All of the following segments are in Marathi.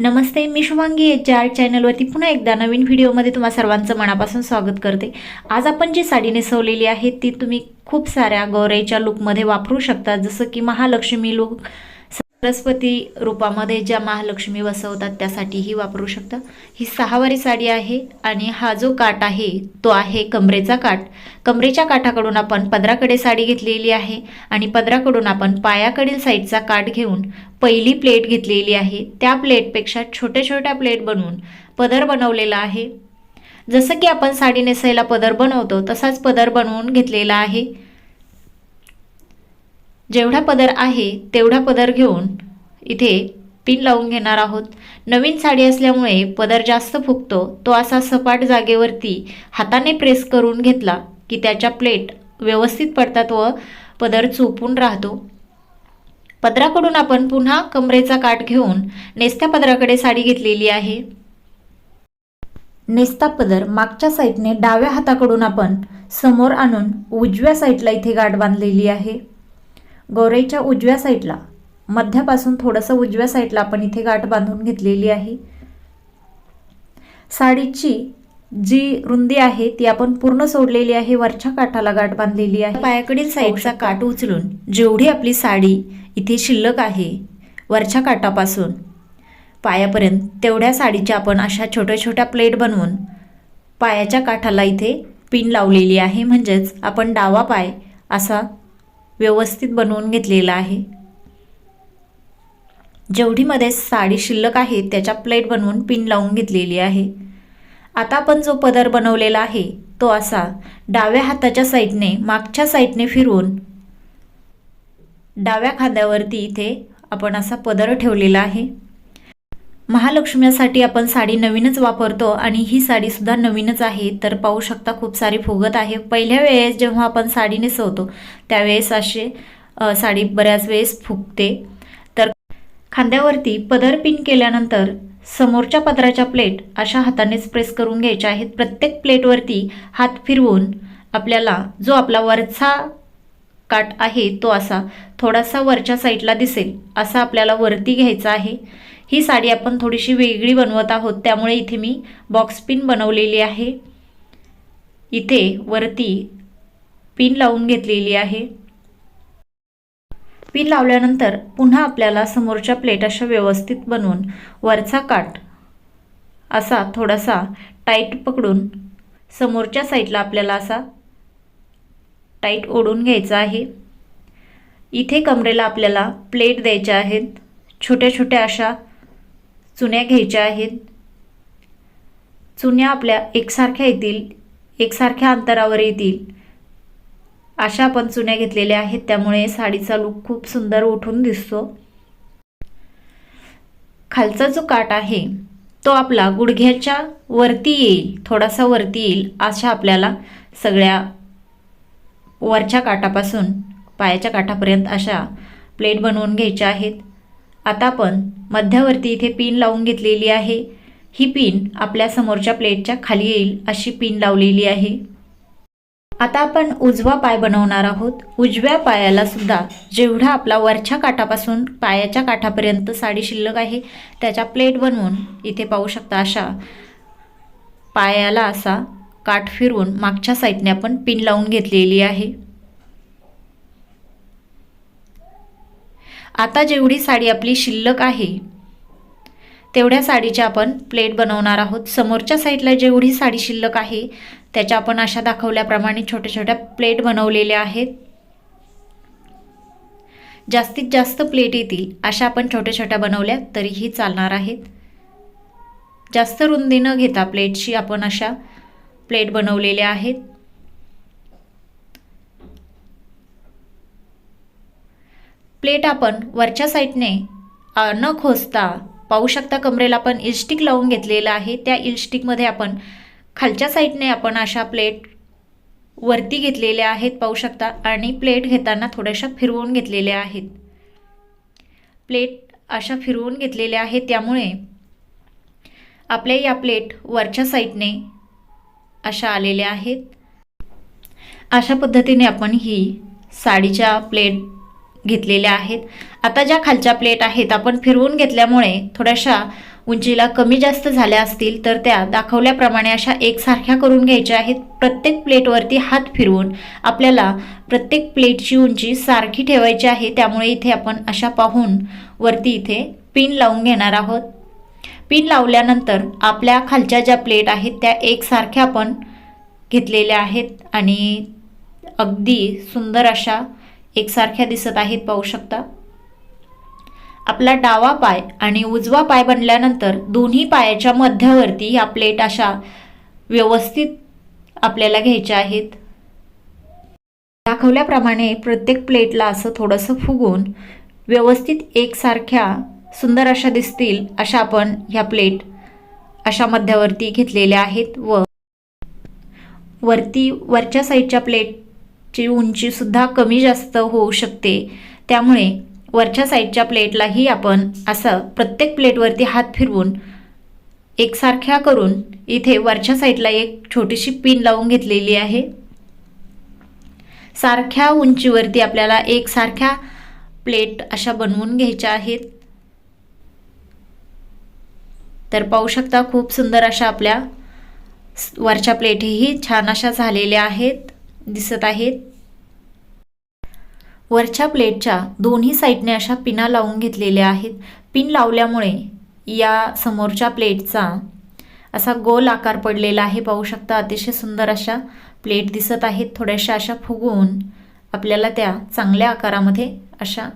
नमस्ते मी शुभांगी एच आर चॅनलवरती पुन्हा एकदा नवीन व्हिडिओमध्ये तुम्हा सर्वांचं मनापासून स्वागत करते. आज आपण जी साडी नेसवलेली आहे ती तुम्ही खूप साऱ्या गौराईच्या लुकमध्ये वापरू शकता. जसं की महालक्ष्मी लुक सरस्वती रूपामध्ये ज्या महालक्ष्मी बसवतात त्यासाठीही वापरू शकता. ही सहावारी साडी आहे आणि हा जो काठ आहे तो आहे कमरेचा काठ कमरेच्या काठाकडून आपण पदराकडे साडी घेतलेली आहे आणि पदराकडून आपण पायाकडील साईडचा काठ घेऊन पहिली प्लेट घेतलेली आहे. त्या प्लेटपेक्षा छोट्या छोट्या प्लेट बनवून पदर बनवलेला आहे. जसं की आपण साडी नेसायला पदर बनवतो तसाच पदर बनवून घेतलेला आहे. जेवढा पदर आहे तेवढा पदर घेऊन इथे पिन लावून घेणार आहोत. नवीन साडी असल्यामुळे पदर जास्त फुगतो तो असा सपाट जागेवरती हाताने प्रेस करून घेतला की त्याच्या प्लेट व्यवस्थित पडतात व पदर चोपून राहतो. पदराकडून आपण पुन्हा कमरेचा काठ घेऊन नेस्त्या पदराकडे साडी घेतलेली आहे. नेस्ता पदर मागच्या साईडने डाव्या हाताकडून आपण समोर आणून उजव्या साईडला इथे गाठ बांधलेली आहे. गौराईच्या उजव्या साईडला मध्यापासून थोडंसं उजव्या साईडला आपण इथे गाठ बांधून घेतलेली आहे. साडीची जी रुंदी आहे ती आपण पूर्ण सोडलेली आहे वरच्या काठाला गाठ बांधलेली आहे. पायाकडील साईडचा काठ उचलून जेवढी आपली साडी इथे शिल्लक आहे वरच्या काठापासून पायापर्यंत तेवढ्या साडीच्या आपण अशा छोट्या छोट्या प्लेट बनवून पायाच्या काठाला इथे पिन लावलेली आहे. म्हणजेच आपण डावा पाय असा व्यवस्थित बनवून घेतलेला आहे. जेवढीमध्ये साडी शिल्लक आहे त्याच्या प्लेट बनवून पिन लावून घेतलेली आहे. आता आपण जो पदर बनवलेला आहे तो असा डाव्या हाताच्या साईडने मागच्या साईडने फिरवून डाव्या खांद्यावरती इथे आपण असा पदर ठेवलेला आहे. महालक्ष्मीसाठी आपण साडी नवीनच वापरतो आणि ही साडीसुद्धा नवीनच आहे. तर पाहू शकता खूप सारी फुगत आहे. पहिल्या वेळेस जेव्हा आपण साडी नेसवतो त्यावेळेस असे साडी बऱ्याच वेळेस फुगते. तर खांद्यावरती पदर पिन केल्यानंतर समोरच्या पदराच्या प्लेट अशा हातानेच प्रेस करून घ्यायच्या आहेत. प्रत्येक प्लेटवरती हात फिरवून आपल्याला जो आपला वरचा काठ आहे तो असा थोडासा वरच्या साईडला दिसेल असा आपल्याला वरती घ्यायचा आहे. ही साडी आपण थोडीशी वेगळी बनवत आहोत त्यामुळे इथे मी बॉक्स पिन बनवलेली आहे. इथे वरती पिन लावून घेतलेली आहे. पिन लावल्यानंतर पुन्हा आपल्याला समोरच्या प्लेट अशा व्यवस्थित बनवून वरचा काठ असा थोडासा टाईट पकडून समोरच्या साईडला आपल्याला असा टाईट ओढून घ्यायचा आहे. इथे कमरेला आपल्याला प्लेट द्यायच्या आहेत. छोट्या छोट्या अशा चुन्या घ्यायच्या आहेत. चुन्या आपल्या एकसारख्या येतील एकसारख्या अंतरावर येतील. अशा आपण चुन्या घेतलेल्या आहेत त्यामुळे साडीचा लूक खूप सुंदर उठून दिसतो. खालचा जो काठ आहे तो आपला गुडघ्याच्या वरती येईल थोडासा वरती येईल अशा आपल्याला सगळ्या वरच्या काठापासून पायाच्या काठापर्यंत अशा प्लेट बनवून घ्यायच्या आहेत. आता आपण मध्यावरती इथे पिन लावून घेतलेली आहे. ही पिन आपल्या समोरच्या प्लेटच्या खाली येईल अशी पिन लावलेली आहे. आता आपण उजवा पाय बनवणार आहोत. उजव्या पायाला सुद्धा जेवढा आपला वरच्या काठापासून पायाच्या काठापर्यंत साडी शिल्लक आहे त्याच्या प्लेट बनवून इथे पाहू शकता अशा पायाला असा काठ फिरवून मागच्या साईडने आपण पिन लावून घेतलेली आहे. आता जेवढी साडी आपली शिल्लक आहे तेवढ्या साडीच्या आपण प्लेट बनवणार आहोत. समोरच्या साईडला जेवढी साडी शिल्लक आहे त्याच्या आपण अशा दाखवल्याप्रमाणे छोट्या छोट्या प्लेट बनवलेल्या आहेत. जास्तीत जास्त प्लेट येतील अशा आपण छोट्या छोट्या बनवल्या तरीही चालणार आहेत. जास्त रुंदी न घेता प्लेटशी आपण अशा प्लेट बनवलेल्या आहेत. प्लेट आपण वरच्या साईडने न खोचता पाहू शकता कमरेला आपण इलस्टिक लावून घेतलेलं आहे. त्या इलस्टिकमध्ये आपण खालच्या साईडने आपण अशा प्लेट वरती घेतलेल्या आहेत पाहू शकता आणि प्लेट घेताना थोड्याशा फिरवून घेतलेल्या आहेत. प्लेट अशा फिरवून घेतलेल्या आहेत. त्यामुळे आपल्या या प्लेट वरच्या साईडने अशा आलेल्या आहेत. अशा पद्धतीने आपण ही साडीच्या प्लेट घेतलेल्या आहेत. आता ज्या खालच्या प्लेट आहेत आपण फिरवून घेतल्यामुळे थोड्याशा उंचीला कमी जास्त झाल्या असतील तर त्या दाखवल्याप्रमाणे अशा एकसारख्या करून घ्यायच्या आहेत. प्रत्येक प्लेटवरती हात फिरवून आपल्याला प्रत्येक प्लेटची उंची सारखी ठेवायची आहे. त्यामुळे इथे आपण अशा पाहून वरती इथे पिन लावून घेणार आहोत. पिन लावल्यानंतर आपल्या खालच्या ज्या प्लेट आहेत त्या एकसारख्या आपण घेतलेल्या आहेत. आणि अगदी सुंदर अशा एकसारख्या दिसत आहेत पाहू शकता? आपला डावा पाय आणि उजवा पाय बनल्यानंतर दोन्ही पायाच्या मध्यावरती ह्या प्लेट अशा व्यवस्थित आपल्याला घ्यायच्या आहेत. दाखवल्याप्रमाणे प्रत्येक प्लेटला असं थोडंसं फुगून व्यवस्थित एकसारख्या सुंदर अशा दिसतील अशा आपण ह्या प्लेट अशा मध्यावरती घेतलेल्या आहेत व वरती वरच्या साईडच्या प्लेट ची उंचीसुद्धा कमी जास्त होऊ शकते. त्यामुळे वरच्या साईडच्या प्लेटलाही आपण असं प्रत्येक प्लेटवरती हात फिरवून एकसारख्या करून इथे वरच्या साईडला एक छोटीशी पिन लावून घेतलेली आहे. सारख्या उंचीवरती आपल्याला एकसारख्या प्लेट अशा बनवून घ्यायच्या आहेत. तर पाहू शकता खूप सुंदर अशा आपल्या वरच्या प्लेटही छान अशा झालेल्या आहेत. दिसत आहेत. वरच्या प्लेटच्या दोन्ही साईडने अशा पिना लावून घेतलेल्या आहेत. पिन लावल्यामुळे या समोरच्या प्लेटचा असा गोल आकार पडलेला आहे. पाहू शकता अतिशय सुंदर अशा प्लेट दिसत आहेत. थोड्याशा अशा फुगवून आपल्याला त्या चांगल्या आकारामध्ये अशा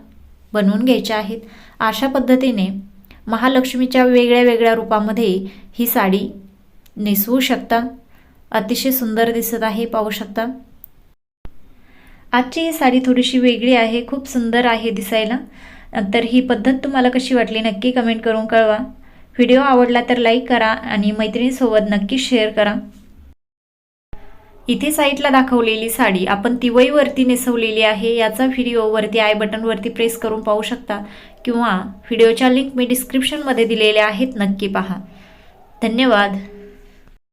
बनवून घ्यायच्या आहेत. अशा पद्धतीने महालक्ष्मीच्या वेगळ्या वेगळ्या रूपामध्ये ही साडी नेसवू शकता. अतिशय सुंदर दिसत आहे. पाहू शकता. आजची ही साडी थोडीशी वेगळी आहे खूप सुंदर आहे दिसायला. तर ही पद्धत तुम्हाला कशी वाटली नक्की कमेंट करून कळवा. व्हिडिओ आवडला तर लाईक करा आणि मैत्रिणीसोबत नक्की शेअर करा. इथे साईटला दाखवलेली साडी आपण तिवईवरती नेसवलेली आहे. याचा व्हिडिओ वरती आय बटनवरती प्रेस करून पाहू शकता किंवा व्हिडिओच्या लिंक मी डिस्क्रिप्शनमध्ये दिलेल्या आहेत नक्की पहा. धन्यवाद.